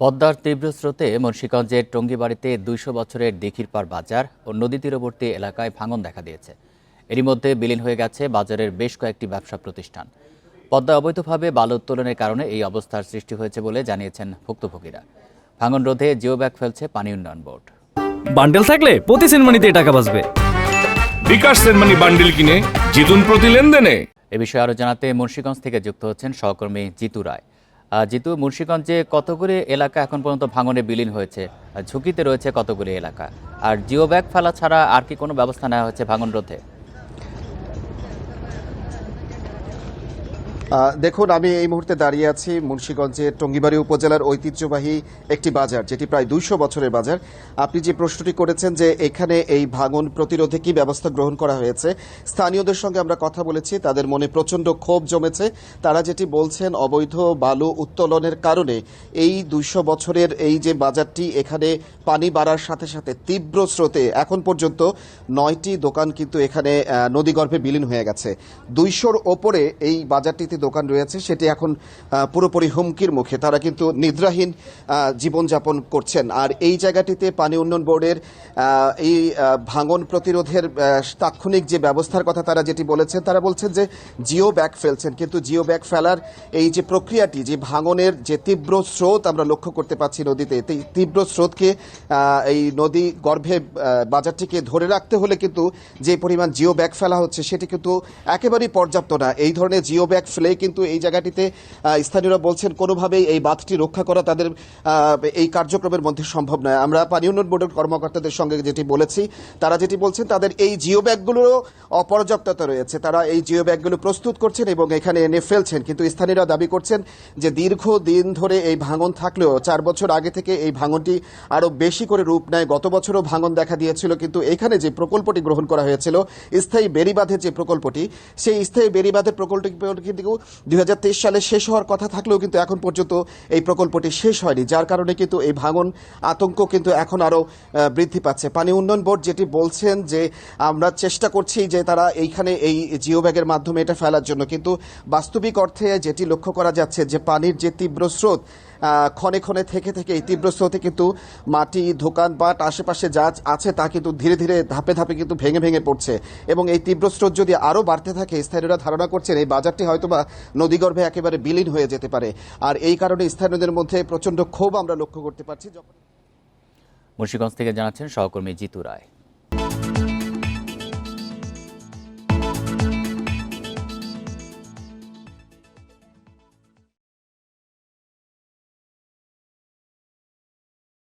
পদ্মার তীব্র স্রোতে মুন্সিগঞ্জের টঙ্গিবাড়িতে দুইশো বছরের দিঘির পার বাজার ও নদী তীরবর্তী এলাকায় ভাঙন দেখা দিয়েছে। এরই মধ্যে বিলীন হয়ে গেছে বাজারের বেশ কয়েকটি ব্যবসা প্রতিষ্ঠান। পদ্মা অবৈধভাবে বালু উত্তোলনের কারণে এই অবস্থার সৃষ্টি হয়েছে বলে জানিয়েছেন ভুক্তভোগীরা। ভাঙন রোধে জিও ব্যাগ ফেলছে পানি উন্নয়ন বোর্ড। বান্ডেল থাকলে প্রতি সেনমানিতে টাকা বাঁচবে। বিকাশ সেনমানি বান্ডিল কিনে জিতুন প্রতি লেনদেনে। এ বিষয়ে আরও জানাতে মুন্সিগঞ্জ থেকে যুক্ত হচ্ছেন সহকর্মী জিতু রায়। আহ, জিতু মুন্সিগঞ্জে কতগুলি এলাকা এখন পর্যন্ত ভাঙনে বিলীন হয়েছে? ঝুঁকিতে রয়েছে কতগুলি এলাকা? আর জিও ব্যাগ ফেলা ছাড়া আর কি কোনো ব্যবস্থা নেওয়া হয়েছে ভাঙন রোধে? দেখুন, আমি এই মুহূর্তে দাঁড়িয়ে আছি মুন্সীগঞ্জের টঙ্গিবাড়ি উপজেলার ঐতিহ্যবাহী একটি বাজার, যেটি প্রায় দুইশো বছরের বাজার। আপনি যে প্রশ্নটি করেছেন যে এখানে এই ভাঙন প্রতিরোধে কি ব্যবস্থা গ্রহণ করা হয়েছে, স্থানীয়দের সঙ্গে আমরা কথা বলেছি, তাদের মনে প্রচণ্ড ক্ষোভ জমেছে। তারা যেটি বলছেন, অবৈধ বালু উত্তোলনের কারণে এই দুইশো বছরের এই যে বাজারটি, এখানে পানি বাড়ার সাথে সাথে তীব্র স্রোতে এখন পর্যন্ত নয়টি দোকান কিন্তু এখানে নদীগর্ভে বিলীন হয়ে গেছে। দুইশোর ওপরে এই বাজারটিতে দোকান রয়েছে, সেটি এখন পুরোপুরি হুমকির মুখে। তারা কিন্তু নিদ্রাহীন জীবনযাপন করছেন। আর এই জায়গাটিতে পানি উন্নয়ন বোর্ডের এই ভাঙন প্রতিরোধের তাৎক্ষণিক যে ব্যবস্থার কথা তারা যেটি বলেছেন, তারা বলছেন যে জিও ব্যাগ ফেলছেন। কিন্তু জিও ব্যাগ ফেলার এই যে প্রক্রিয়াটি, যে ভাঙনের যে তীব্র স্রোত আমরা লক্ষ্য করতে পাচ্ছি নদীতে তীব্র স্রোতকে এই নদী গর্ভে বাজারটিকে ধরে রাখতে হলে কিন্তু যে পরিমাণ জিও ব্যাগ ফেলা হচ্ছে, সেটি কিন্তু একেবারেই পর্যাপ্ত না। এই ধরনের জিও ব্যাগ ফেলে কিন্তু এই জায়গাটিতে স্থানীয়রা বলছেন কোনোভাবেই এই বাঁধটি রক্ষা করা তাদের এই কার্যক্রমের মধ্যে সম্ভব নয়। আমরা পানি উন্নয়ন বোর্ডের কর্মকর্তাদের সঙ্গে যেটি বলেছি, তারা যেটি বলছেন তাদের এই জিও ব্যাগগুলোরও অপর্যাপ্ততা রয়েছে। তারা এই জিও ব্যাগগুলো প্রস্তুত করছেন এবং এখানে এনে ফেলছেন। কিন্তু স্থানীয়রা দাবি করছেন যে দীর্ঘ দিন ধরে এই ভাঙন থাকলেও চার বছর আগে থেকে এই ভাঙনটি আরও বেশি করে রূপ নেয়। গত বছরও ভাঙন দেখা দিয়েছিল, কিন্তু এখানে যে প্রকল্পটি গ্রহণ করা হয়েছিল, স্থায়ী বেড়িবাঁধের যে প্রকল্পটি, সেই স্থায়ী বেড়িবাঁধের প্রকল্পটি কিন্তু দুই হাজার তেইশ সালে শেষ হওয়ার কথা থাকলেও কিন্তু এখন পর্যন্ত এই প্রকল্পটি শেষ হয়নি, যার কারণে কিন্তু এই ভাঙন আতঙ্ক কিন্তু এখন আরও বৃদ্ধি পাচ্ছে। পানি উন্নয়ন বোর্ড যেটি বলছেন যে আমরা চেষ্টা করছি যে তারা এইখানে এই জিও ব্যাগের মাধ্যমে এটা ফেলার জন্য, কিন্তু বাস্তবিক অর্থে যেটি লক্ষ্য করা যাচ্ছে যে পানির যে তীব্র স্রোত ক্ষণে ক্ষণে থেকে থেকে এই তীব্র স্রোতে কিন্তু মাটি দোকানপাট আশেপাশে যা আছে তা কিন্তু ধীরে ধীরে ধাপে ধাপে কিন্তু ভেঙে ভেঙে পড়ছে। এবং এই তীব্র স্রোত যদি আরও বাড়তে থাকে, স্থানীয়রা ধারণা করছেন এই বাজারটি হয়তোবা নদীগর্ভে একেবারে বিলীন হয়ে যেতে পারে। আর এই কারণে স্থানীয়দের মধ্যে প্রচণ্ড ক্ষোভ আমরা লক্ষ্য করতে পারছি। মুন্সিগঞ্জ থেকে জানাচ্ছেন সহকর্মী জিতু রায়।